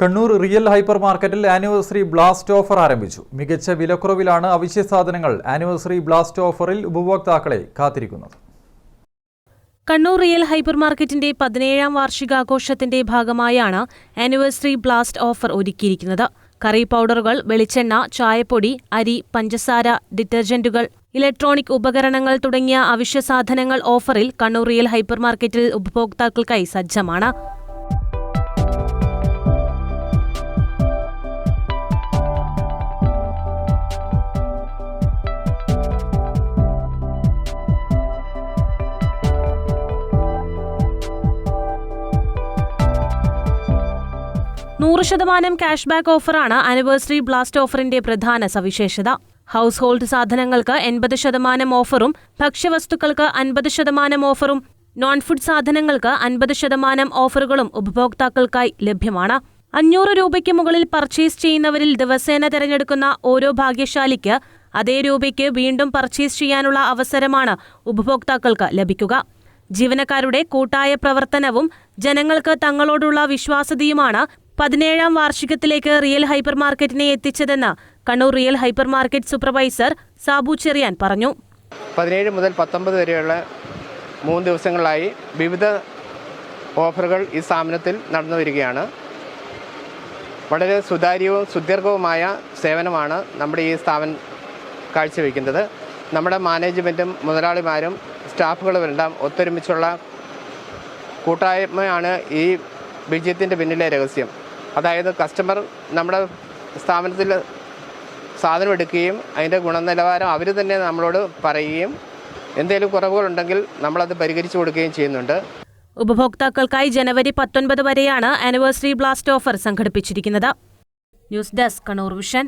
Kannur real hyper മാർക്കറ്റിൽ anniversary blast offer ആരംഭിച്ചു. മികച്ച വിലക്കുറവിലാണ് അവശ്യ സാധനങ്ങൾ ആനിവേഴ്സറി ബ്ലാസ്റ്റ് ഓഫറിൽ ഉപഭോക്താക്കളെ കാത്തിരിക്കുന്നത്. കണ്ണൂർ റിയൽ ഹൈപ്പർ മാർക്കറ്റിന്റെ പതിനേഴാം വാർഷികാഘോഷത്തിന്റെ ഭാഗമായാണ് ആനിവേഴ്സറി ബ്ലാസ്റ്റ് ഓഫർ ഒരുക്കിയിരിക്കുന്നത്. കറി പൗഡറുകൾ വെളിച്ചെണ്ണ ചായപ്പൊടി അരി പഞ്ചസാര ഡിറ്റർജന്റുകൾ ഇലക്ട്രോണിക് ഉപകരണങ്ങൾ തുടങ്ങിയ അവശ്യ സാധനങ്ങൾ ഓഫറിൽ കണ്ണൂർ റിയൽ ഹൈപ്പർ മാർക്കറ്റിൽ ഉപഭോക്താക്കൾക്കായി സജ്ജമാണ്. നൂറ് ശതമാനം ക്യാഷ് ബാക്ക് ഓഫറാണ് ആനിവേഴ്സറി ബ്ലാസ്റ്റ് ഓഫറിന്റെ പ്രധാന സവിശേഷത. ഹൗസ് ഹോൾഡ് സാധനങ്ങൾക്ക് എൺപത് ശതമാനം ഓഫറും ഭക്ഷ്യവസ്തുക്കൾക്ക് അൻപത് ശതമാനം ഓഫറും നോൺ ഫുഡ് സാധനങ്ങൾക്ക് അൻപത് ശതമാനം ഓഫറുകളും ഉപഭോക്താക്കൾക്കായി ലഭ്യമാണ്. അഞ്ഞൂറ് രൂപയ്ക്ക് മുകളിൽ പർച്ചേസ് ചെയ്യുന്നവരിൽ ദിവസേന തിരഞ്ഞെടുക്കുന്ന ഓരോ ഭാഗ്യശാലിക്ക് അതേ രൂപയ്ക്ക് വീണ്ടും പർച്ചേസ് ചെയ്യാനുള്ള അവസരമാണ് ഉപഭോക്താക്കൾക്ക് ലഭിക്കുക. ജീവനക്കാരുടെ കൂട്ടായ പ്രവർത്തനവും ജനങ്ങൾക്ക് തങ്ങളോടുള്ള വിശ്വാസ്യതയുമാണ് പതിനേഴാം വാർഷികത്തിലേക്ക് റിയൽ ഹൈപ്പർ മാർക്കറ്റിനെ എത്തിച്ചതെന്ന് Kannur real hyper market supervisor Sabu Cheriyan പറഞ്ഞു. പതിനേഴ് മുതൽ പത്തൊമ്പത് വരെയുള്ള മൂന്ന് ദിവസങ്ങളിലായി വിവിധ ഓഫറുകൾ ഈ സ്ഥാപനത്തിൽ നടന്നു വരികയാണ്. വളരെ സുതാര്യവും സുദീർഘവുമായ സേവനമാണ് നമ്മുടെ ഈ സ്ഥാപനം കാഴ്ചവെക്കുന്നത്. നമ്മുടെ മാനേജ്മെന്റും മുതലാളിമാരും സ്റ്റാഫുകളുമെല്ലാം ഒത്തൊരുമിച്ചുള്ള കൂട്ടായ്മയാണ് ഈ വിജയത്തിന്റെ പിന്നിലെ രഹസ്യം. അതായത് കസ്റ്റമർ നമ്മുടെ സ്ഥാപനത്തിൽ സാധനം എടുക്കുകയും അതിന്റെ ഗുണനിലവാരം അവർ തന്നെ നമ്മളോട് പറയുകയും എന്തെങ്കിലും കുറവുകളുണ്ടെങ്കിൽ നമ്മളത് പരിഹരിച്ചു കൊടുക്കുകയും ചെയ്യുന്നുണ്ട്. ഉപഭോക്താക്കൾക്കായി ജനുവരി പത്തൊൻപത് വരെയാണ് ആനിവേഴ്സറി ബ്ലാസ്റ്റ് ഓഫർ സംഘടിപ്പിച്ചിരിക്കുന്നത്. News desk Kannur vision.